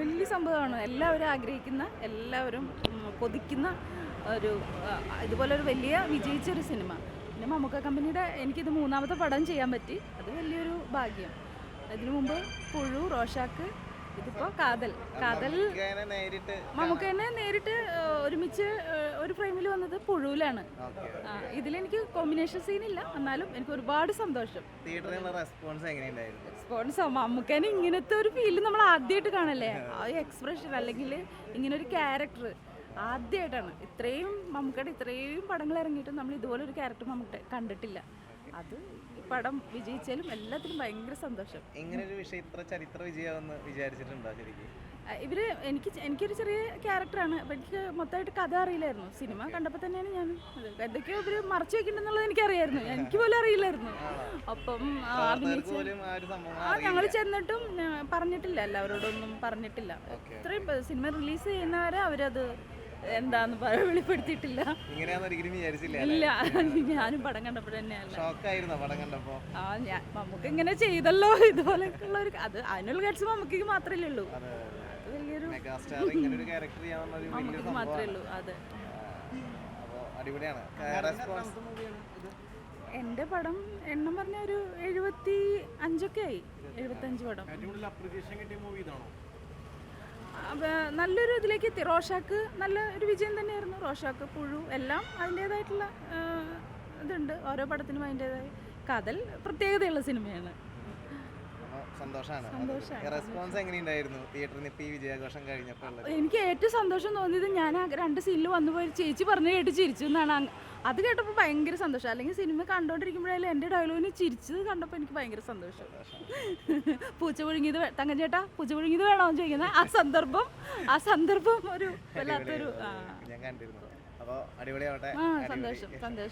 വലിയ സംഭവമാണ്. എല്ലാവരും ആഗ്രഹിക്കുന്ന എല്ലാവരും കൊതിക്കുന്ന ഒരു ഇതുപോലെ ഒരു വലിയ വിജയിച്ച ഒരു സിനിമ. പിന്നെ മമ്മൂക്ക കമ്പനിയുടെ എനിക്കിത് മൂന്നാമത്തെ പടം ചെയ്യാൻ പറ്റി. അത് വലിയൊരു ഭാഗ്യം. അതിനു മുമ്പ് പുഴു റോഷാക്ക് ഇതിപ്പോൾ കാതൽ. കാതൽ നമുക്ക് തന്നെ നേരിട്ട് ഒരുമിച്ച് ഒരു ഫ്രെയിമിൽ വന്നത് പുഴുവിലാണ് ഇതിലെനിക്ക് കോമ്പിനേഷൻ സീൻ ഇല്ല എന്നാലും എനിക്ക് ഒരുപാട് സന്തോഷം. റെസ്പോൺസ് മമ്മൂക്കന് ഇങ്ങനത്തെ ഒരു ഫീൽ നമ്മൾ ആദ്യമായിട്ട് കാണല്ലേ? ആ എക്സ്പ്രഷൻ അല്ലെങ്കിൽ ഇങ്ങനെ ഒരു ക്യാരക്ടർ ആദ്യമായിട്ടാണ് ഇത്രയും മമ്മൂക്കയുടെ ഇത്രയും പടങ്ങൾ ഇറങ്ങിയിട്ട് നമ്മൾ ഇതുപോലെ ഒരു ക്യാരക്ടർ നമുക്ക് കണ്ടിട്ടില്ല. അത് ഈ പടം വിജയിച്ചാലും എല്ലാത്തിനും ഭയങ്കര സന്തോഷം. ഇങ്ങനെ ഒരു വിഷയം ഇത്ര ചരിത്ര വിജയമെന്ന് വിചാരിച്ചിട്ടുണ്ടോ ശരിക്കും? ഇവർ എനിക്ക് എനിക്കൊരു ചെറിയ ക്യാരക്ടറാണ് അപ്പം എനിക്ക് മൊത്തമായിട്ട് കഥ അറിയില്ലായിരുന്നു. സിനിമ കണ്ടപ്പോൾ തന്നെയാണ് ഞാൻ എന്തൊക്കെയോ ഇവർ മറച്ചു വെക്കുന്നുണ്ടെന്നുള്ളത് എനിക്കറിയായിരുന്നു. എനിക്ക് പോലും അറിയില്ലായിരുന്നു. അപ്പം സംഭവം ആ ഞങ്ങൾ ചെന്നിട്ടും പറഞ്ഞിട്ടില്ല. എല്ലാവരോടൊന്നും പറഞ്ഞിട്ടില്ല. ഇത്രയും സിനിമ റിലീസ് ചെയ്യുന്നവരെ അവരത് എന്താന്ന് വെളിപ്പെടുത്തിയിട്ടില്ല. ഇല്ല ഞാനും പടം കണ്ടപ്പോൾ തന്നെയല്ല. ആ ഞാൻ നമുക്ക് ഇങ്ങനെ ചെയ്തല്ലോ ഇതുപോലെ ഒരു അത് അതിനുള്ള ഗഡ്സ് മമ്മൂക്ക് മാത്രമല്ലേ ഉള്ളൂ. എന്റെ അത്. വലിയൊരു മാത്രമേ ഉള്ളൂ അതെ. അപ്പോൾ അടിപൊളിയാണ്. എന്റെ പടം എണ്ണം പറഞ്ഞ ഒരു എഴുപത്തി അഞ്ചൊക്കെ ആയി. എഴുപത്തി എഴുപത്തഞ്ച് പടം. നല്ലൊരു ഇതിലേക്ക് എത്തി. റോഷാക്ക് നല്ല ഒരു വിജയം തന്നെയായിരുന്നു. റോഷാക്ക് പുഴു എല്ലാം അതിന്റേതായിട്ടുള്ള ഇതുണ്ട്. ഓരോ പടത്തിനും അതിന്റേതായ കഥൽ പ്രത്യേകതയുള്ള സിനിമയാണ്. സന്തോഷമാണ് സന്തോഷാണ്. റെസ്പോൺസ് എങ്ങനെയുണ്ടായിരുന്നു? തിയേറ്ററിൽ ഈ വിജയാഘോഷം കഴിഞ്ഞപ്പോൾ എനിക്ക് ഏറ്റവും സന്തോഷം തോന്നിയത് ഞാൻ രണ്ട് സീനിൽ വന്നു പോയി ചേച്ചി പറഞ്ഞു കേട്ട് ചിരിച്ചു എന്നാണ് അത് കേട്ടപ്പോൾ ഭയങ്കര സന്തോഷം. അല്ലെങ്കിൽ സിനിമ കണ്ടോണ്ടിരിക്കുമ്പോഴായാലും എന്റെ ഡയലോഗിന് ചിരിച്ചത് കണ്ടപ്പോൾ എനിക്ക് ഭയങ്കര സന്തോഷം. പൂച്ച പുഴുങ്ങിയത് തങ്കഞ്ചേട്ടാ തങ്കം ചേട്ടാ പൂച്ച പുഴുങ്ങിയത് വേണോ എന്ന് ചോദിക്കുന്നത് ആ സന്ദർഭം ആ സന്ദർഭം ഒരു വല്ലാത്തൊരു ആ. സന്തോഷം സന്തോഷം.